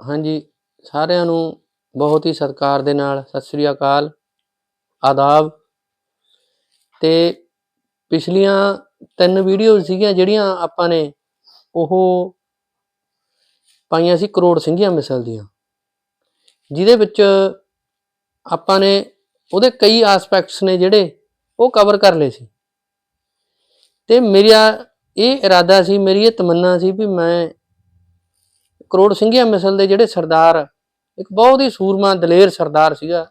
ਹਾਂਜੀ, ਸਾਰਿਆਂ ਨੂੰ ਬਹੁਤ ਹੀ ਸਤਿਕਾਰ ਦੇ ਨਾਲ ਸਤਿ ਸ੍ਰੀ ਅਕਾਲ। ਆਦਾਬ। ਤੇ ਪਿਛਲੀਆਂ ਤਿੰਨ ਵੀਡੀਓ ਸੀਗੀਆਂ ਜਿਹੜੀਆਂ ਆਪਾਂ ਨੇ, ਉਹ ਪਾਈਆਂ ਸੀ ਕਰੋੜ ਸਿੰਘੀਆਂ ਮਿਸਲ ਦੀਆਂ। ਜਿਹਦੇ ਵਿੱਚ ਆਪਾਂ ਨੇ ਉਹਦੇ ਕਈ ਐਸਪੈਕਟਸ ਨੇ ਜਿਹੜੇ ਉਹ ਕਵਰ ਕਰ ਲਏ ਸੀ। ਤੇ ਮੇਰਾ ਇਹ ਇਰਾਦਾ ਸੀ, ਮੇਰੀ ਇਹ ਤਮੰਨਾ ਸੀ ਵੀ ਮੈਂ ਕਰੋੜ ਸਿੰਘੀਆਂ ਮਿਸਲ ਦੇ ਜਿਹੜੇ ਸਰਦਾਰ, ਇੱਕ ਬਹੁਤ ਹੀ ਸੂਰਮਾ ਦਲੇਰ ਸਰਦਾਰ ਸੀਗਾ,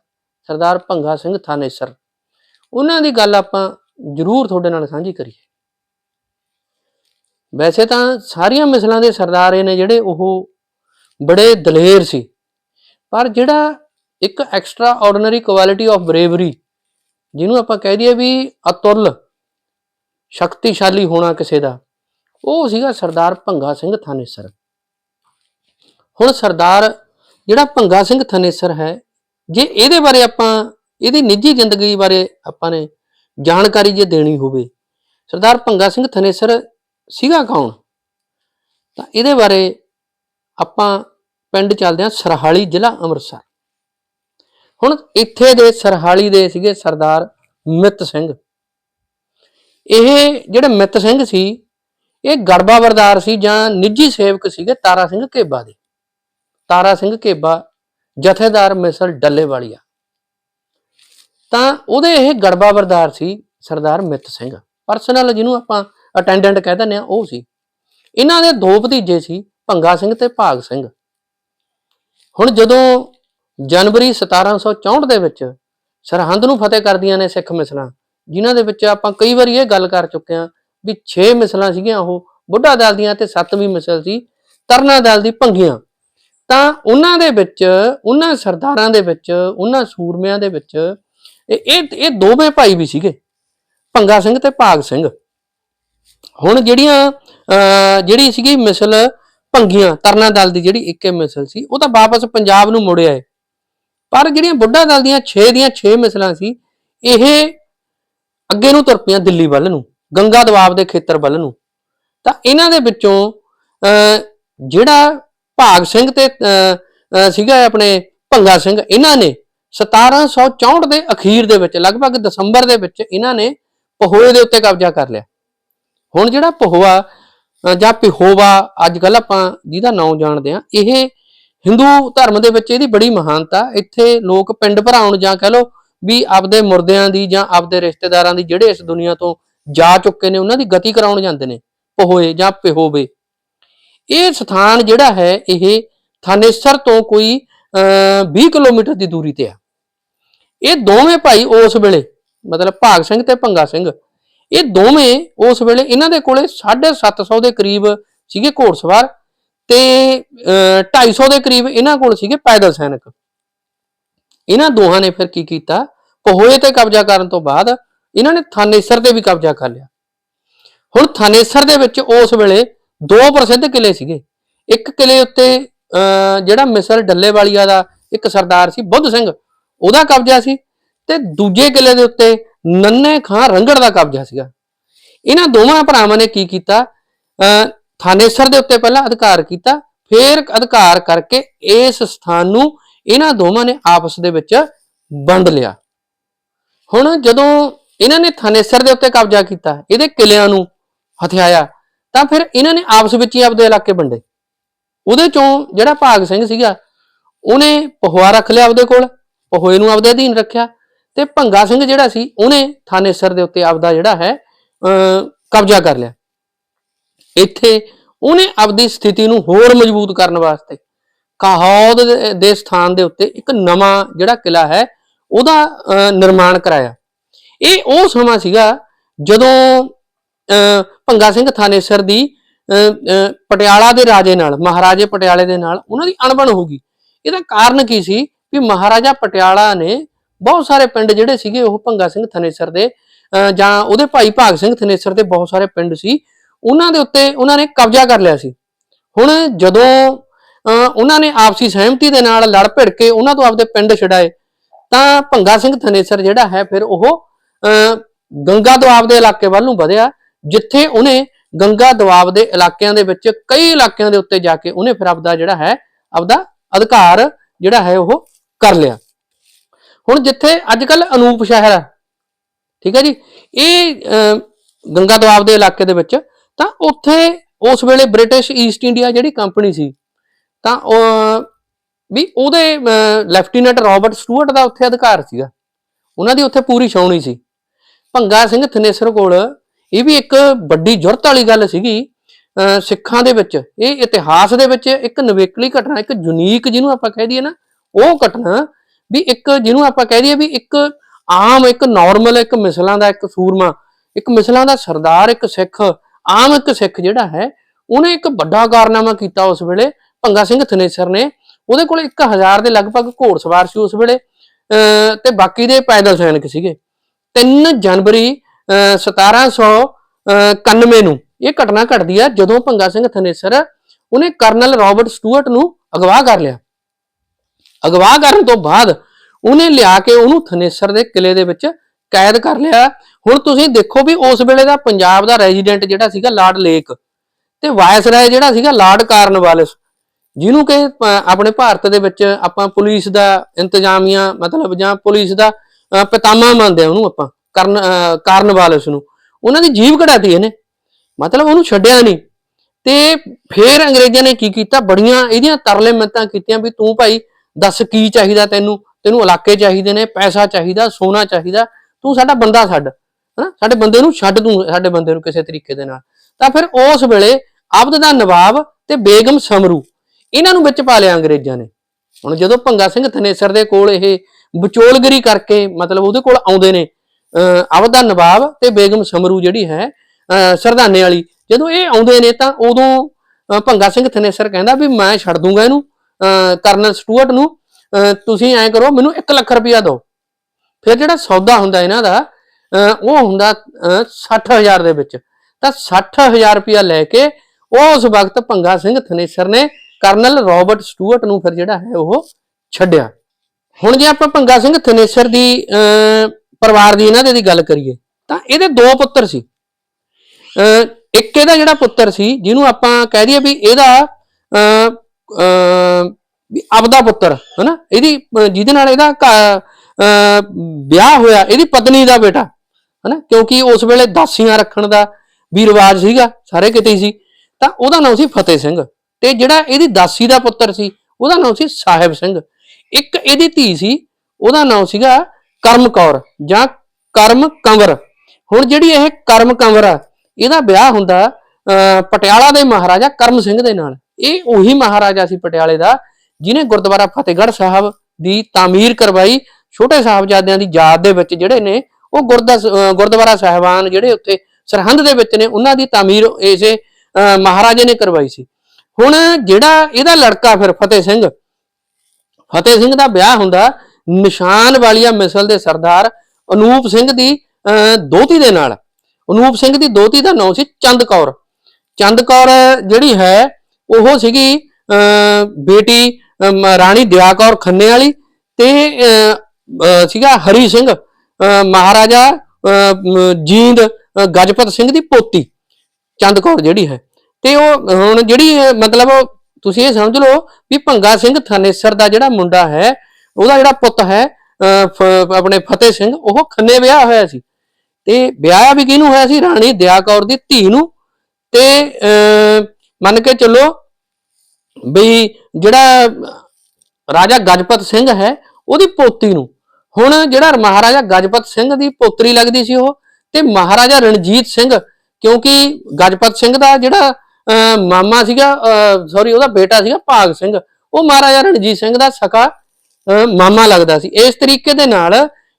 ਸਰਦਾਰ ਭੰਗਾ ਸਿੰਘ ਥਾਨੇਸਰ। ਉਹਨਾਂ ਦੀ ਗੱਲ ਆਪਾਂ ਜ਼ਰੂਰ ਤੁਹਾਡੇ ਨਾਲ ਸਾਂਝੀ ਕਰੀਏ। ਵੈਸੇ ਤਾਂ ਸਾਰੀਆਂ ਮਿਸਲਾਂ ਦੇ ਸਰਦਾਰ ਇਹ ਨੇ ਜਿਹੜੇ ਉਹ ਬੜੇ ਦਲੇਰ ਸੀ, ਪਰ ਜਿਹੜਾ ਇੱਕ extraordinary quality of bravery ਜਿਹਨੂੰ ਆਪਾਂ ਕਹਿ ਦਈਏ ਵੀ ਅਤੁੱਲ, ਸ਼ਕਤੀਸ਼ਾਲੀ ਹੋਣਾ ਕਿਸੇ ਦਾ, ਉਹ ਸੀਗਾ ਸਰਦਾਰ ਭੰਗਾ ਸਿੰਘ ਥਾਨੇਸਰ। ਹੁਣ ਸਰਦਾਰ ਜਿਹੜਾ ਭੰਗਾ ਸਿੰਘ ਥਨੇਸਰ ਹੈ, ਜੇ ਇਹਦੇ ਬਾਰੇ ਆਪਾਂ, ਇਹਦੀ ਨਿੱਜੀ ਜ਼ਿੰਦਗੀ ਬਾਰੇ ਆਪਾਂ ਨੇ ਜਾਣਕਾਰੀ ਜੇ ਦੇਣੀ ਹੋਵੇ, ਸਰਦਾਰ ਭੰਗਾ ਸਿੰਘ ਥਨੇਸਰ ਸੀਗਾ ਕੌਣ? ਤਾਂ ਇਹਦੇ ਬਾਰੇ ਆਪਾਂ ਪਿੰਡ ਚੱਲਦੇ ਹਾਂ ਸਰਹਾਲੀ ਜ਼ਿਲ੍ਹਾ ਅੰਮ੍ਰਿਤਸਰ। ਹੁਣ ਇੱਥੇ ਦੇ ਸਰਹਾਲੀ ਦੇ ਸੀਗੇ ਸਰਦਾਰ ਮਿੱਤ ਸਿੰਘ। ਇਹ ਜਿਹੜੇ ਮਿੱਤ ਸਿੰਘ ਸੀ, ਇਹ ਗੜਬਾ ਵਰਦਾਰ ਸੀ ਜਾਂ ਨਿੱਜੀ ਸੇਵਕ ਸੀਗੇ ਤਾਰਾ ਸਿੰਘ ਘੇਬਾ ਦੇ। ਤਾਰਾ ਸਿੰਘ ਘੇਬਾ, ਜਥੇਦਾਰ ਮਿਸਲ ਡੱਲੇ ਵਾਲੀਆ ਤਾਂ ਉਹਦੇ ਇਹ ਗੜਬਾ ਵਰਦਾਰ ਸੀ ਸਰਦਾਰ ਮਿੱਤ ਸਿੰਘ। ਪਰਸਨਲ ਜਿਹਨੂੰ ਆਪਾਂ ਅਟੈਂਡੈਂਟ ਕਹਿ ਦਿੰਦੇ ਆ ਉਹ ਸੀ। ਇਹਨਾਂ ਦੇ ਦੋ ਭਤੀਜੇ ਸੀ, ਭੰਗਾ ਸਿੰਘ ਤੇ ਭਾਗ ਸਿੰਘ। ਹੁਣ ਜਦੋਂ ਜਨਵਰੀ 1764 ਦੇ ਵਿੱਚ ਸਰਹੰਦ ਨੂੰ ਫਤਿਹ ਕਰਦੀਆਂ ਨੇ ਸਿੱਖ ਮਿਸਲਾਂ, ਜਿਨ੍ਹਾਂ ਦੇ ਵਿੱਚ ਆਪਾਂ ਕਈ ਵਾਰੀ ਇਹ ਗੱਲ ਕਰ ਚੁੱਕੇ ਹਾਂ ਵੀ 6 ਮਿਸਲਾਂ ਸੀਗੀਆਂ ਉਹ, ਬੁੱਢਾ ਦਲ ਦੀਆਂ ਤੇ 7ਵੀਂ ਮਿਸਲ ਸੀ, ਤਰਨਾ ਦਲ ਦੀ ਭੰਗੀਆਂ। ਤਾਂ ਉਹਨਾਂ ਦੇ ਵਿੱਚ, ਉਹਨਾਂ ਸਰਦਾਰਾਂ ਦੇ ਵਿੱਚ, ਉਹਨਾਂ ਸੂਰਮਿਆਂ ਦੇ ਵਿੱਚ, ਇਹ ਇਹ ਦੋਵੇਂ ਭਾਈ ਵੀ ਸੀਗੇ। ਭੰਗਾ ਸਿੰਘ ਤੇ ਭਾਗ ਸਿੰਘ। ਹੁਣ ਜਿਹੜੀਆਂ ਜਿਹੜੀ ਸੀਗੀ ਮਿਸਲ ਭੰਗੀਆਂ, ਤਰਨਾ ਦਲ ਦੀ ਜਿਹੜੀ ਇੱਕੇ ਮਿਸਲ ਸੀ, ਉਹ ਤਾਂ ਵਾਪਸ ਪੰਜਾਬ ਨੂੰ ਮੁੜ ਆਏ। ਪਰ ਜਿਹੜੀਆਂ ਬੁੱਢਾ ਦਲ ਦੀਆਂ 6 ਦੀਆਂ 6 ਮਿਸਲਾਂ ਸੀ, ਇਹ ਅੱਗੇ ਨੂੰ ਤੁਰ ਪਈਆਂ ਦਿੱਲੀ ਵੱਲ ਨੂੰ, ਗੰਗਾ ਦਵਾਬ ਦੇ ਖੇਤਰ ਵੱਲ ਨੂੰ। ਤਾਂ ਇਹਨਾਂ ਦੇ ਵਿੱਚੋਂ ਜਿਹੜਾ ਭਾਗ ਸਿੰਘ ਤੇ ਅਹ, ਸੀਗਾ ਆਪਣੇ ਭੰਗਾ ਸਿੰਘ ਇਹਨਾਂ ਨੇ 1764 ਦੇ ਅਖੀਰ ਦੇ ਵਿੱਚ ਲਗਭਗ ਦਸੰਬਰ ਦੇ ਵਿੱਚ ਇਹਨਾਂ ਨੇ ਪਹੋਏ ਦੇ ਉੱਤੇ ਕਬਜ਼ਾ ਕਰ ਲਿਆ। ਹੁਣ ਜਿਹੜਾ ਪਹੋਆ ਜਾਂ ਪਿਹੋਵਾ ਅੱਜ ਕੱਲ ਆਪਾਂ ਜਿਹਦਾ ਨਾਮ ਜਾਣਦੇ ਆ ਇਹ ਹਿੰਦੂ ਧਰਮ ਦੇ ਵਿੱਚ ਇਹਦੀ ਬੜੀ ਮਹਾਨਤਾ ਇੱਥੇ ਲੋਕ ਪਿੰਡ ਭਰਾਉਣ ਜਾਂ ਕਹ ਲੋ ਵੀ ਆਪਦੇ ਮੁਰਦਿਆਂ ਦੀ ਜਾਂ ਆਪਦੇ ਰਿਸ਼ਤੇਦਾਰਾਂ ਦੀ ਜਿਹੜੇ ਇਸ ਦੁਨੀਆ ਤੋਂ ਜਾ ਚੁੱਕੇ ਨੇ ਉਹਨਾਂ ਦੀ ਗਤੀ ਕਰਾਉਣ ਜਾਂਦੇ ਨੇ ਪਹੋਏ ਜਾਂ ਪਿਹੋਵੇ। ਇਹ ਸਥਾਨ ਜਿਹੜਾ ਹੈ ਇਹ ਥਾਨੇਸਰ ਤੋਂ ਕੋਈ ਅਹ, 20 ਕਿਲੋਮੀਟਰ ਦੀ ਦੂਰੀ ਤੇ ਆ। ਇਹ ਦੋਵੇਂ ਭਾਈ ਉਸ ਵੇਲੇ ਮਤਲਬ ਭਾਗ ਸਿੰਘ ਤੇ ਭੰਗਾ ਸਿੰਘ ਇਹ ਦੋਵੇਂ ਉਸ ਵੇਲੇ ਇਹਨਾਂ ਦੇ ਕੋਲੇ 750 ਦੇ ਕਰੀਬ ਸੀਗੇ ਘੋੜਸਵਾਰ ਤੇ ਅਹ, 250 ਦੇ ਕਰੀਬ ਇਹਨਾਂ ਕੋਲ ਸੀਗੇ ਪੈਦਲ ਸੈਨਿਕ। ਇਹਨਾਂ ਦੋਹਾਂ ਨੇ ਫਿਰ ਕੀ ਕੀਤਾ? ਪਹੋਏ ਤੇ ਕਬਜ਼ਾ ਕਰਨ ਤੋਂ ਬਾਅਦ ਇਹਨਾਂ ਨੇ ਥਾਨੇਸਰ ਤੇ ਵੀ ਕਬਜ਼ਾ ਕਰ ਲਿਆ। ਹੁਣ ਥਾਨੇਸਰ ਦੇ ਵਿੱਚ ਉਸ ਵੇਲੇ ਦੋ ਪ੍ਰਸਿੱਧ ਕਿਲੇ ਸੀਗੇ। ਇੱਕ ਕਿਲੇ ਉੱਤੇ ਅਹ, ਜਿਹੜਾ ਮਿਸਰ ਡੱਲੇਵਾਲੀਆ ਦਾ ਇੱਕ ਸਰਦਾਰ ਸੀ ਬੁੱਧ ਸਿੰਘ ਉਹਦਾ ਕਬਜ਼ਾ ਸੀ ਤੇ ਦੂਜੇ ਕਿਲੇ ਦੇ ਉੱਤੇ ਨੰਨੇ ਖਾਂ ਰੰਗੜ ਦਾ ਕਬਜ਼ਾ ਸੀਗਾ। ਇਹਨਾਂ ਦੋਵਾਂ ਭਰਾਵਾਂ ਨੇ ਕੀ ਕੀਤਾ? ਅਹ, ਥਾਨੇਸਰ ਦੇ ਉੱਤੇ ਪਹਿਲਾਂ ਅਧਿਕਾਰ ਕੀਤਾ ਫਿਰ ਅਧਿਕਾਰ ਕਰਕੇ ਇਸ ਸਥਾਨ ਨੂੰ ਇਹਨਾਂ ਦੋਵਾਂ ਨੇ ਆਪਸ ਦੇ ਵਿੱਚ ਵੰਡ ਲਿਆ। ਹੁਣ ਜਦੋਂ ਇਹਨਾਂ ਨੇ ਥਾਨੇਸਰ ਦੇ ਉੱਤੇ ਕਬਜ਼ਾ ਕੀਤਾ ਇਹਦੇ ਕਿਲਿਆਂ ਨੂੰ ਹਥਿਆਇਆ ਤਾਂ ਫਿਰ ਇਹਨਾਂ ਨੇ ਆਪਸ ਵਿੱਚ ਹੀ ਆਪਦੇ ਇਲਾਕੇ ਵੰਡੇ। ਉਹਦੇ ਚੋਂ ਜਿਹੜਾ ਭਾਗ ਸਿੰਘ ਸੀਗਾ ਉਹਨੇ ਪਹੋਆ ਰੱਖ ਲਿਆ ਆਪਦੇ ਕੋਲ ਪਹੋਏ ਨੂੰ ਆਪਦੇ ਅਧੀਨ ਰੱਖਿਆ ਤੇ ਭੰਗਾ ਸਿੰਘ ਜਿਹੜਾ ਸੀ ਉਹਨੇ ਥਾਨੇਸਰ ਦੇ ਉੱਤੇ ਆਪਦਾ ਜਿਹੜਾ ਹੈ ਅਹ, ਕਬਜ਼ਾ ਕਰ ਲਿਆ। ਇੱਥੇ ਉਹਨੇ ਆਪਦੀ ਸਥਿਤੀ ਨੂੰ ਹੋਰ ਮਜ਼ਬੂਤ ਕਰਨ ਵਾਸਤੇ ਕਾਹੌਦ ਦੇ- ਸਥਾਨ ਦੇ ਉੱਤੇ ਇੱਕ ਨਵਾਂ ਜਿਹੜਾ ਕਿਲਾ ਹੈ ਉਹਦਾ ਅਹ, ਨਿਰਮਾਣ ਕਰਾਇਆ। ਇਹ ਉਹ ਸਮਾਂ ਸੀਗਾ ਜਦੋਂ ਅਹ, ਭੰਗਾ ਸਿੰਘ ਥਾਨੇਸਰ ਦੀ ਅਹ, ਅਹ, ਪਟਿਆਲਾ ਦੇ ਰਾਜੇ ਨਾਲ ਮਹਾਰਾਜੇ ਪਟਿਆਲੇ ਦੇ ਨਾਲ ਉਹਨਾਂ ਦੀ ਅਣਬਣ ਹੋ ਗਈ। ਇਹਦਾ ਕਾਰਨ ਕੀ ਸੀ? ਵੀ ਮਹਾਰਾਜਾ ਪਟਿਆਲਾ ਨੇ ਬਹੁਤ ਸਾਰੇ ਪਿੰਡ ਜਿਹੜੇ ਸੀਗੇ ਉਹ ਭੰਗਾ ਸਿੰਘ ਥਨੇਸਰ ਦੇ ਜਾਂ ਉਹਦੇ ਭਾਈ ਭਾਗ ਸਿੰਘ ਥਨੇਸਰ ਦੇ ਬਹੁਤ ਸਾਰੇ ਪਿੰਡ ਸੀ ਉਹਨਾਂ ਦੇ ਉੱਤੇ ਉਹਨਾਂ ਨੇ ਕਬਜ਼ਾ ਕਰ ਲਿਆ ਸੀ। ਹੁਣ ਜਦੋਂ ਅਹ, ਉਹਨਾਂ ਨੇ ਆਪਸੀ ਸਹਿਮਤੀ ਦੇ ਨਾਲ ਲੜ ਭਿੜ ਕੇ ਉਹਨਾਂ ਤੋਂ ਆਪਦੇ ਪਿੰਡ ਛਡਾਏ ਤਾਂ ਭੰਗਾ ਸਿੰਘ ਥਨੇਸਰ ਜਿਹੜਾ ਹੈ ਫਿਰ ਉਹ ਅਹ, ਗੰਗਾ ਤੋਂ ਆਪਦੇ ਇਲਾਕੇ ਵੱਲ ਨੂੰ ਵਧਿਆ ਜਿੱਥੇ ਉਹਨੇ ਗੰਗਾ ਦੁਆਬ ਦੇ ਇਲਾਕਿਆਂ ਦੇ ਵਿੱਚ ਕਈ ਇਲਾਕਿਆਂ ਦੇ ਉੱਤੇ ਜਾ ਕੇ ਉਹਨੇ ਫਿਰ ਆਪਦਾ ਜਿਹੜਾ ਹੈ, ਆਪਦਾ ਅਧਿਕਾਰ ਜਿਹੜਾ ਹੈ ਉਹ ਕਰ ਲਿਆ। ਹੁਣ ਜਿੱਥੇ ਅੱਜ ਕੱਲ ਅਨੂਪ ਸ਼ਹਿਰ ਹੈ, ਠੀਕ ਹੈ ਜੀ, ਇਹ ਗੰਗਾ ਦੁਆਬ ਦੇ ਇਲਾਕੇ ਦੇ ਵਿੱਚ, ਤਾਂ ਉੱਥੇ ਉਸ ਵੇਲੇ ਬ੍ਰਿਟਿਸ਼ ਈਸਟ ਇੰਡੀਆ ਜਿਹੜੀ ਕੰਪਨੀ ਸੀ, ਤਾਂ ਉਹ, ਵੀ ਉਹਦੇ ਲੈਫਟੀਨੈਂਟ ਰਾਬਰਟ ਸਟੂਅਰਟ ਦਾ ਉੱਥੇ ਅਧਿਕਾਰ ਸੀਗਾ। ਉਹਨਾਂ ਦੀ ਉੱਥੇ ਪੂਰੀ ਛਾਉਣੀ ਸੀ। ਭੰਗਾ ਸਿੰਘ ਥਨੇਸਰ ਕੋਲ ਇਹ ਵੀ ਇੱਕ ਵੱਡੀ ਜ਼ਰੂਰਤ ਵਾਲੀ ਗੱਲ ਸੀਗੀ, ਅਹ ਸਿੱਖਾਂ ਦੇ ਵਿੱਚ, ਇਹ ਇਤਿਹਾਸ ਦੇ ਵਿੱਚ ਇੱਕ ਨਵੇਕਲੀ ਘਟਨਾ, ਇੱਕ ਯੂਨੀਕ ਜਿਹਨੂੰ ਆਪਾਂ ਕਹਿ ਦਈਏ ਨਾ, ਉਹ ਘਟਨਾ ਵੀ ਇੱਕ ਜਿਹਨੂੰ ਆਪਾਂ ਕਹਿ ਦਈਏ ਵੀ ਇੱਕ ਆਮ, ਇੱਕ ਨਾਰਮਲ ਇੱਕ ਮਿਸਲਾਂ ਦਾ ਇੱਕ ਸੂਰਮਾ, ਇੱਕ ਮਿਸਲਾਂ ਦਾ ਸਰਦਾਰ, ਇੱਕ ਸਿੱਖ, ਆਮ ਇੱਕ ਸਿੱਖ ਜਿਹੜਾ ਹੈ, ਉਹਨੇ ਇੱਕ ਵੱਡਾ ਕਾਰਨਾਮਾ ਕੀਤਾ ਉਸ ਵੇਲੇ ਭੰਗਾ ਸਿੰਘ ਥਨੇਸਰ ਨੇ, ਉਹਦੇ ਕੋਲ 1000 ਦੇ ਲਗਭਗ ਘੋੜਸਵਾਰ ਸੀ ਉਸ ਵੇਲੇ, ਅਹ ਤੇ ਬਾਕੀ ਦੇ ਪੈਦਲ ਸੈਨਿਕ ਸੀਗੇ। 3 ਜਨਵਰੀ 1791 ਨੂੰ। ਇਹ ਘਟਨਾ ਘਟਦੀ ਹੈ ਜਦੋਂ ਭੰਗਾ ਸਿੰਘ ਥਨੇਸਰ ਉਹਨੇ ਕਰਨਲ ਰਾਬਰਟ ਸਟੂਅਰਟ ਨੂੰ ਅਗਵਾ ਕਰ ਲਿਆ। ਅਗਵਾ ਕਰਨ ਤੋਂ ਬਾਅਦ ਉਹਨੇ ਲਿਆ ਕੇ ਉਹਨੂੰ ਥਨੇਸਰ ਦੇ ਕਿਲੇ ਦੇ ਵਿੱਚ ਕੈਦ ਕਰ ਲਿਆ। ਹੁਣ ਤੁਸੀਂ ਦੇਖੋ ਵੀ ਉਸ ਵੇਲੇ ਦਾ ਪੰਜਾਬ ਦਾ ਰੈਜ਼ੀਡੈਂਟ ਜਿਹੜਾ ਸੀਗਾ ਲਾਰਡ ਲੇਕ ਤੇ ਵਾਇਸਰਾਏ ਜਿਹੜਾ ਸੀਗਾ ਲਾਰਡ ਕਾਰਨਵਾਲਿਸ ਜਿਹਨੂੰ ਕਿ ਆਪਣੇ ਭਾਰਤ ਦੇ ਵਿੱਚ ਆਪਾਂ ਪੁਲਿਸ ਦਾ ਇੰਤਜ਼ਾਮੀਆ ਮਤਲਬ ਜਾਂ ਪੁਲਿਸ ਦਾ ਅਹ, ਮੰਨਦੇ ਆ ਉਹਨੂੰ ਆਪਾਂ। ਕਰਨ ਅਹ, ਕਾਰਨਵਾਲਿਸ ਨੂੰ ਉਹਨਾਂ ਦੀ ਜੀਵ ਕਢਾਤੀ ਇਹਨੇ। ਮਤਲਬ ਉਹਨੂੰ ਛੱਡਿਆ ਨਹੀਂ। ਤੇ ਫੇਰ ਅੰਗਰੇਜ਼ਾਂ ਨੇ ਕੀ ਕੀਤਾ? ਬੜੀਆਂ ਇਹਦੀਆਂ ਤਰਲੇ ਮਿੰਤਾਂ ਕੀਤੀਆਂ ਵੀ ਤੂੰ ਭਾਈ ਦੱਸ ਕੀ ਚਾਹੀਦਾ ਤੈਨੂੰ? ਤੈਨੂੰ ਇਲਾਕੇ ਚਾਹੀਦੇ ਨੇ ਪੈਸਾ ਚਾਹੀਦਾ ਸੋਨਾ ਚਾਹੀਦਾ। ਤੂੰ ਸਾਡਾ ਬੰਦਾ ਛੱਡ। ਹਨਾ? ਸਾਡੇ ਬੰਦੇ ਨੂੰ ਛੱਡ ਤੂੰ ਸਾਡੇ ਬੰਦੇ ਨੂੰ ਕਿਸੇ ਤਰੀਕੇ ਦੇ ਨਾਲ। ਤਾਂ ਫਿਰ ਉਸ ਵੇਲੇ ਅਬਦ ਦਾ ਨਵਾਬ ਤੇ ਬੇਗਮ ਸਮਰੂ ਇਹਨਾਂ ਨੂੰ ਵਿੱਚ ਪਾ ਲਿਆ ਅੰਗਰੇਜ਼ਾਂ ਨੇ। ਹੁਣ ਜਦੋਂ ਭੰਗਾ ਸਿੰਘ ਥਨੇਸਰ ਦੇ ਕੋਲ ਇਹ ਵਿਚੋਲਗਰੀ ਕਰਕੇ ਮਤਲਬ ਉਹਦੇ ਕੋਲ ਆਉਂਦੇ ਨੇ ਅਹ ਅਬਦ ਦਾ ਨਵਾਬ ਤੇ ਬੇਗਮ ਸਮਰੂ ਜਿਹੜੀ ਹੈ, ਅਹ ਸਰਦਾਨੇ ਵਾਲੀ। ਜਦੋਂ ਇਹ ਆਉਂਦੇ ਨੇ ਤਾਂ ਉਦੋਂ ਭੰਗਾ ਸਿੰਘ ਥਨੇਸਰ ਕਹਿੰਦਾ ਵੀ ਮੈਂ ਛੱਡ ਦੂੰਗਾ ਇਹਨੂੰ, ਅਹ ਕਰਨਲ ਸਟੂਅਰਟ ਨੂੰ। ਤੁਸੀਂ ਐਂ ਕਰੋ, ਮੈਨੂੰ 1 ਲੱਖ ਰੁਪਇਆ ਦਿਓ। ਫਿਰ ਜਿਹੜਾ ਸੌਦਾ ਹੁੰਦਾ ਇਹਨਾਂ ਦਾ, ਅਹ ਉਹ ਹੁੰਦਾ, ਅਹ 60000 ਦੇ ਵਿੱਚ। ਤਾਂ 60000 ਰੁਪਇਆ ਲੈ ਕੇ ਉਸ ਵਕਤ ਭੰਗਾ ਸਿੰਘ ਥਨੇਸਰ ਨੇ ਕਰਨਲ ਰਾਬਰਟ ਸਟੂਅਰਟ ਨੂੰ ਫਿਰ ਜਿਹੜਾ ਹੈ ਉਹ ਛੱਡਿਆ। ਹੁਣ ਜੇ ਆਪਾਂ ਭੰਗਾ ਸਿੰਘ ਥਨੇਸਰ ਦੀ, ਅਹ ਪਰਿਵਾਰ ਦੀ ਇਹਨਾਂ ਦੇ ਦੀ ਗੱਲ ਕਰੀਏ, ਤਾਂ ਇਹਦੇ ਦੋ ਪੁੱਤਰ ਸੀ। ਅਹ ਇੱਕ ਇਹਦਾ ਜਿਹੜਾ ਪੁੱਤਰ ਸੀ, ਜਿਹਨੂੰ ਆਪਾਂ ਕਹਿ ਦਈਏ ਵੀ ਇਹਦਾ, ਅਹ ਅਹ, ਵੀ ਆਪਦਾ ਪੁੱਤਰ, ਹਨਾ? ਇਹਦੀ, ਜਿਹਦੇ ਨਾਲ ਇਹਦਾ ਵਿਆਹ ਹੋਇਆ, ਇਹਦੀ ਪਤਨੀ ਦਾ ਬੇਟਾ, ਹਨਾ? ਕਿਉਂਕਿ ਉਸ ਵੇਲੇ ਦਾਸੀਆਂ ਰੱਖਣ ਦਾ ਵੀ ਰਿਵਾਜ ਸੀਗਾ, ਸਾਰੇ ਕਿਤੇ ਹੀ ਸੀ। ਤਾਂ ਉਹਦਾ ਨਾਮ ਸੀ ਫਤਿਹ ਸਿੰਘ ਤੇ ਜਿਹੜਾ ਇਹਦੀ ਦਾਸੀ ਦਾ ਪੁੱਤਰ ਸੀ, ਉਹਦਾ ਨਾਮ ਸੀ ਸਾਹਿਬ ਸਿੰਘ। ਇੱਕ ਇਹਦੀ ਧੀ ਸੀ, ਉਹਦਾ ਨਾਮ ਸੀਗਾ ਕਰਮ ਕੌਰ ਜਾਂ ਕਰਮ ਕੰਵਰ। ਹੁਣ ਜਿਹੜੀ ਇਹ ਕਰਮ ਕੰਵਰ ਆ ਇਹਦਾ ਵਿਆਹ ਹੁੰਦਾ ਪਟਿਆਲਾ ਦੇ ਮਹਾਰਾਜਾ ਕਰਮ ਸਿੰਘ ਦੇ ਨਾਲ। ਇਹ ਉਹੀ ਮਹਾਰਾਜਾ ਸੀ ਪਟਿਆਲੇ ਦਾ ਜਿਨੇ ਗੁਰਦੁਆਰਾ ਫਤਿਹਗੜ੍ਹ ਸਾਹਿਬ ਦੀ ਤਾਮੀਰ ਕਰਵਾਈ ਛੋਟੇ ਸਾਹਿਬਜ਼ਾਦਿਆਂ ਦੀ ਯਾਦ ਦੇ ਵਿੱਚ ਜਿਹੜੇ ਨੇ ਉਹ ਗੁਰਦਾ ਗੁਰਦੁਆਰਾ ਸਾਹਿਬਾਨ ਜਿਹੜੇ ਉੱਥੇ ਸਰਹੰਦ ਦੇ ਵਿੱਚ ਨੇ ਉਹਨਾਂ ਦੀ ਤਾਮੀਰ ਇਸੇ ਅਹ, ਮਹਾਰਾਜੇ ਨੇ ਕਰਵਾਈ ਸੀ। ਹੁਣ ਜਿਹੜਾ ਇਹਦਾ ਲੜਕਾ ਫਿਰ ਫਤਿਹ ਸਿੰਘ ਫਤਿਹ ਸਿੰਘ ਦਾ ਵਿਆਹ ਹੁੰਦਾ ਨਿਸ਼ਾਨ ਵਾਲੀਆ ਮਿਸਲ ਦੇ ਸਰਦਾਰ ਅਨੂਪ ਸਿੰਘ ਦੀ ਅਹ, ਦੋਹਤੀ ਦੇ ਨਾਲ। ਅਨੂਪ ਸਿੰਘ ਦੀ ਦੋਤੀ ਦਾ ਨਾਮ ਸੀ ਚੰਦ ਕੌਰ। ਚੰਦ ਕੌਰ ਜਿਹੜੀ ਹੈ ਉਹ ਸੀਗੀ ਅਹ, ਬੇਟੀ ਰਾਣੀ ਦਿਆ ਕੌਰ ਖੰਨੇ ਵਾਲੀ ਤੇ ਸੀਗਾ ਹਰੀ ਸਿੰਘ ਮਹਾਰਾਜਾ ਜੀਂਦ ਗਜਪਤ ਸਿੰਘ ਦੀ ਪੋਤੀ ਚੰਦ ਕੌਰ ਜਿਹੜੀ ਹੈ। ਤੇ ਉਹ ਹੁਣ ਜਿਹੜੀ ਮਤਲਬ ਤੁਸੀਂ ਇਹ ਸਮਝ ਲਓ ਵੀ ਭੰਗਾ ਸਿੰਘ ਥਾਨੇਸਰ ਦਾ ਜਿਹੜਾ ਮੁੰਡਾ ਹੈ ਉਹਦਾ ਜਿਹੜਾ ਪੁੱਤ ਹੈ ਅਹ, ਆਪਣੇ ਫਤਿਹ ਸਿੰਘ ਉਹ ਖੰਨੇ ਵਿਆਹ ਹੋਇਆ ਸੀ। ਤੇ ਵਿਆਹ ਵੀ ਕਿਹਨੂੰ ਹੋਇਆ ਸੀ? ਰਾਣੀ ਦਿਆ ਕੌਰ ਦੀ ਧੀ ਨੂੰ। ਤੇ ਮੰਨ ਕੇ ਚੱਲੋ ਵੀ ਜਿਹੜਾ ਰਾਜਾ ਗਜਪਤ ਸਿੰਘ ਹੈ ਉਹਦੀ ਪੋਤੀ ਨੂੰ। ਹੁਣ ਜਿਹੜਾ ਮਹਾਰਾਜਾ ਗਜਪਤ ਸਿੰਘ ਦੀ ਪੋਤਰੀ ਲੱਗਦੀ ਸੀ ਉਹ ਤੇ ਮਹਾਰਾਜਾ ਰਣਜੀਤ ਸਿੰਘ ਕਿਉਂਕਿ ਗਜਪਤ ਸਿੰਘ ਦਾ ਜਿਹੜਾ ਅਹ, ਮਾਮਾ ਸੀਗਾ ਸੌਰੀ ਉਹਦਾ ਬੇਟਾ ਸੀਗਾ ਭਾਗ ਸਿੰਘ। ਉਹ ਮਹਾਰਾਜਾ ਰਣਜੀਤ ਸਿੰਘ ਦਾ ਸਕਾ ਮਾਮਾ ਲੱਗਦਾ ਸੀ। ਇਸ ਤਰੀਕੇ ਦੇ ਨਾਲ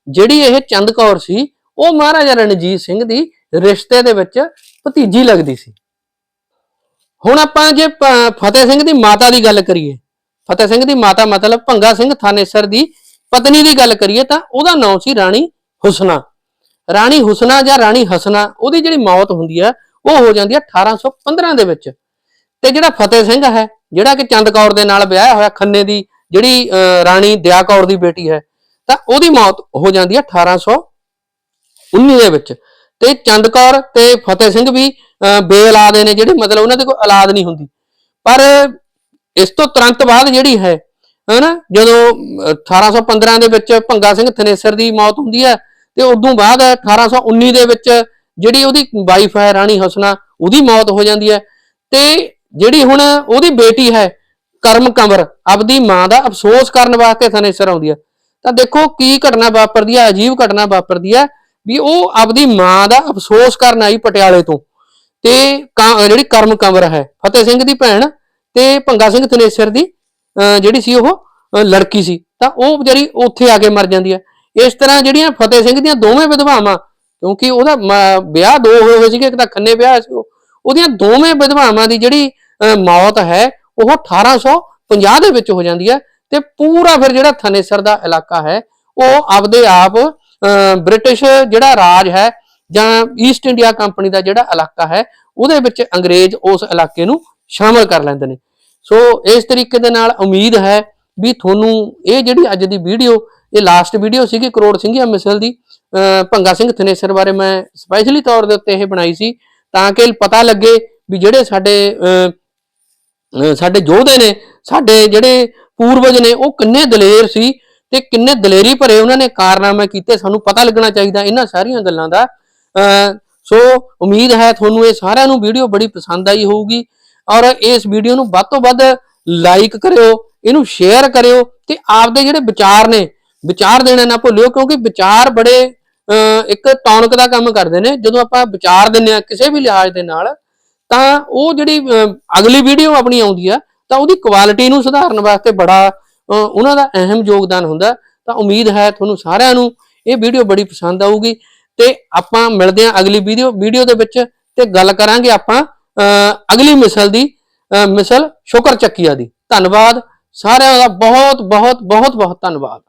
ਜਿਹੜੀ ਇਹ ਚੰਦ ਕੌਰ ਸੀ, ਉਹ ਮਹਾਰਾਜਾ ਰਣਜੀਤ ਸਿੰਘ ਦੀ ਰਿਸ਼ਤੇ ਦੇ ਵਿੱਚ ਭਤੀਜੀ ਲੱਗਦੀ ਸੀ। ਹੁਣ ਆਪਾਂ ਜੇ ਫਤਿਹ ਸਿੰਘ ਦੀ ਮਾਤਾ ਦੀ ਗੱਲ ਕਰੀਏ। ਫਤਿਹ ਸਿੰਘ ਦੀ ਮਾਤਾ ਮਤਲਬ ਭੰਗਾ ਸਿੰਘ ਥਾਨੇਸਰ ਦੀ ਪਤਨੀ ਦੀ ਗੱਲ ਕਰੀਏ ਤਾਂ ਉਹਦਾ ਨਾਮ ਸੀ ਰਾਣੀ ਹੁਸਨਾ। ਰਾਣੀ ਹੁਸਨਾ ਜਾਂ ਰਾਣੀ ਹਸਨਾ, ਉਹਦੀ ਜਿਹੜੀ ਮੌਤ ਹੁੰਦੀ ਹੈ ਉਹ ਹੋ ਜਾਂਦੀ ਹੈ 1815 ਦੇ ਵਿੱਚ। ਤੇ ਜਿਹੜਾ ਫਤਿਹ ਸਿੰਘ ਹੈ, ਜਿਹੜਾ ਕਿ ਚੰਦ ਕੌਰ ਦੇ ਨਾਲ ਵਿਆਹਿਆ ਹੋਇਆ ਖੰਨੇ ਦੀ ਜਿਹੜੀ ਅਹ, ਰਾਣੀ ਦਇਆ ਕੌਰ ਦੀ ਬੇਟੀ ਹੈ ਤਾਂ ਉਹਦੀ ਮੌਤ ਹੋ ਜਾਂਦੀ ਹੈ 1819 ਦੇ ਵਿੱਚ। ਤੇ ਚੰਦ ਕੌਰ ਤੇ ਫਤਿਹ ਸਿੰਘ ਵੀ ਅਹ, ਬੇਔਲਾਦ ਨੇ ਜਿਹੜੇ ਮਤਲਬ ਉਹਨਾਂ ਦੇ ਕੋਈ ਔਲਾਦ ਨਹੀਂ ਹੁੰਦੀ। ਪਰ ਇਸ ਤੋਂ ਤੁਰੰਤ ਬਾਅਦ ਜਿਹੜੀ ਹੈ ਹਨਾ ਜਦੋਂ ਅਹ, 1815 ਦੇ ਵਿੱਚ ਭੰਗਾ ਸਿੰਘ ਥਨੇਸਰ ਦੀ ਮੌਤ ਹੁੰਦੀ ਹੈ ਤੇ ਉਦੋਂ ਬਾਅਦ 1819 ਦੇ ਵਿੱਚ ਜਿਹੜੀ ਉਹਦੀ ਵਾਈਫ ਹੈ ਰਾਣੀ ਹਸਨਾ ਉਹਦੀ ਮੌਤ ਹੋ ਜਾਂਦੀ ਹੈ। ਤੇ ਜਿਹੜੀ ਹੁਣ ਉਹਦੀ ਬੇਟੀ ਹੈ ਕਰਮ ਕੰਵਰ ਆਪਦੀ ਮਾਂ ਦਾ ਅਫਸੋਸ ਕਰਨ ਵਾਸਤੇ ਥਨੇਸਰ ਆਉਂਦੀ ਹੈ ਤਾਂ ਦੇਖੋ ਕੀ ਘਟਨਾ ਵਾਪਰਦੀ ਹੈ ਅਜੀਬ ਘਟਨਾ ਵਾਪਰਦੀ ਹੈ ਵੀ ਉਹ ਆਪਦੀ ਮਾਂ ਦਾ ਅਫਸੋਸ ਕਰਨ ਆਈ ਪਟਿਆਲੇ ਤੋਂ। ਤੇ ਜਿਹੜੀ ਕਰਮ ਕੰਵਰ ਹੈ, ਫਤਿਹ ਸਿੰਘ ਦੀ ਭੈਣ ਤੇ ਭੰਗਾ ਸਿੰਘ ਥਨੇਸਰ ਦੀ, ਅਹ ਜਿਹੜੀ ਸੀ ਉਹ ਲੜਕੀ ਸੀ। ਤਾਂ ਉਹ ਵਿਚਾਰੀ ਉੱਥੇ ਆ ਕੇ ਮਰ ਜਾਂਦੀ ਹੈ ਇਸ ਤਰ੍ਹਾਂ ਜਿਹੜੀਆਂ ਫਤਿਹ ਸਿੰਘ ਦੀਆਂ ਦੋਵੇਂ ਵਿਧਵਾਵਾਂ, ਕਿਉਂਕਿ ਉਹਦਾ ਵਿਆਹ ਦੋ ਹੋਏ ਹੋਏ ਸੀਗੇ, ਇੱਕ ਤਾਂ ਖੰਨੇ ਵਿਆਹ ਸੀ ਉਹਦੀਆਂ ਦੋਵੇਂ ਵਿਧਵਾਵਾਂ ਦੀ ਜਿਹੜੀ, ਅਹ ਮੌਤ ਹੈ ਉਹ 1850 ਦੇ ਵਿੱਚ ਹੋ ਜਾਂਦੀ ਹੈ ਤੇ ਪੂਰਾ ਫਿਰ ਜਿਹੜਾ ਥਨੇਸਰ ਦਾ ਇਲਾਕਾ ਹੈ, ਉਹ ਆਪਦੇ ਆਪ ਬ੍ਰਿਟਿਸ਼ ਜਿਹੜਾ ਰਾਜ ਹੈ ਜਾਂ ਈਸਟ ਇੰਡੀਆ ਕੰਪਨੀ ਦਾ ਜਿਹੜਾ ਇਲਾਕਾ ਹੈ, ਉਹਦੇ ਵਿੱਚ ਅੰਗਰੇਜ਼ ਉਸ ਇਲਾਕੇ ਨੂੰ ਸ਼ਾਮਲ ਕਰ ਲੈਂਦੇ ਨੇ। ਸੋ ਇਸ ਤਰੀਕੇ ਦੇ ਨਾਲ ਉਮੀਦ ਹੈ ਵੀ ਤੁਹਾਨੂੰ ਇਹ ਜਿਹੜੀ ਅੱਜ ਦੀ ਵੀਡੀਓ, ਇਹ ਲਾਸਟ ਵੀਡੀਓ ਸੀਗੀ ਕਰੋੜ ਸਿੰਘੀਆ ਮਿਸਲ ਦੀ, ਅਹ, ਭੰਗਾ ਸਿੰਘ ਥਨੇਸਰ ਬਾਰੇ ਮੈਂ ਸਪੈਸ਼ਲੀ ਤੌਰ ਦੇ ਉੱਤੇ ਇਹ ਬਣਾਈ ਸੀ ਤਾਂ ਕਿ ਪਤਾ ਲੱਗੇ ਵੀ ਜਿਹੜੇ ਸਾਡੇ ਸਾਡੇ ਯੋਧੇ ਨੇ, ਸਾਡੇ ਜਿਹੜੇ ਪੂਰਵਜ ਨੇ, ਉਹ ਕਿੰਨੇ ਦਲੇਰ ਸੀ ਤੇ ਕਿੰਨੇ ਦਲੇਰੀ ਭਰੇ ਉਹਨਾਂ ਨੇ ਕਾਰਨਾਮੇ ਕੀਤੇ, ਸਾਨੂੰ ਪਤਾ ਲੱਗਣਾ ਚਾਹੀਦਾ ਇਹਨਾਂ ਸਾਰੀਆਂ ਗੱਲਾਂ ਦਾ। ਅਹ ਸੋ ਉਮੀਦ ਹੈ ਤੁਹਾਨੂੰ ਇਹ ਸਾਰਿਆਂ ਨੂੰ ਵੀਡੀਓ ਬੜੀ ਪਸੰਦ ਆਈ ਹੋਊਗੀ ਔਰ ਇਸ ਵੀਡੀਓ ਨੂੰ ਵੱਧ ਤੋਂ ਵੱਧ ਲਾਈਕ ਕਰਿਓ, ਇਹਨੂੰ ਸ਼ੇਅਰ ਕਰਿਓ ਤੇ ਆਪਦੇ ਜਿਹੜੇ ਵਿਚਾਰ ਨੇ, ਵਿਚਾਰ ਦੇਣਾ ਨਾ ਭੁੱਲਿਓ ਕਿਉਂਕਿ ਵਿਚਾਰ ਬੜੇ, ਅਹ ਇੱਕ ਟੌਨਕ ਦਾ ਕੰਮ ਕਰਦੇ ਨੇ। ਜਦੋਂ ਆਪਾਂ ਵਿਚਾਰ ਦਿੰਨੇ ਆ ਕਿਸੇ ਵੀ ਲਿਹਾਜ਼ ਦੇ ਨਾਲ ਤਾਂ ਉਹ ਜਿਹੜੀ ਅਗਲੀ ਵੀਡੀਓ ਆਪਣੀ ਆਉਂਦੀ ਆ, ਤਾਂ ਉਹਦੀ ਕੁਆਲਿਟੀ ਨੂੰ ਸੁਧਾਰਨ ਵਾਸਤੇ ਬੜਾ ਉਹਨਾਂ ਦਾ ਅਹਿਮ ਯੋਗਦਾਨ ਹੁੰਦਾ। ਤਾਂ ਉਮੀਦ ਹੈ ਤੁਹਾਨੂੰ ਸਾਰਿਆਂ ਨੂੰ ਇਹ ਵੀਡੀਓ ਬੜੀ ਪਸੰਦ ਆਊਗੀ। ਤੇ ਆਪਾਂ ਮਿਲਦੇ ਹਾਂ ਅਗਲੀ ਵੀਡੀਓ ਵੀਡੀਓ ਦੇ ਵਿੱਚ ਤੇ ਗੱਲ ਕਰਾਂਗੇ ਆਪਾਂ ਅਗਲੀ ਮਿਸਲ ਦੀ ਮਿਸਲ ਸ਼ੁਕਰ ਚੱਕੀਆ ਦੀ। ਧੰਨਵਾਦ। ਸਾਰਿਆਂ ਦਾ ਬਹੁਤ ਬਹੁਤ ਬਹੁਤ ਬਹੁਤ ਧੰਨਵਾਦ।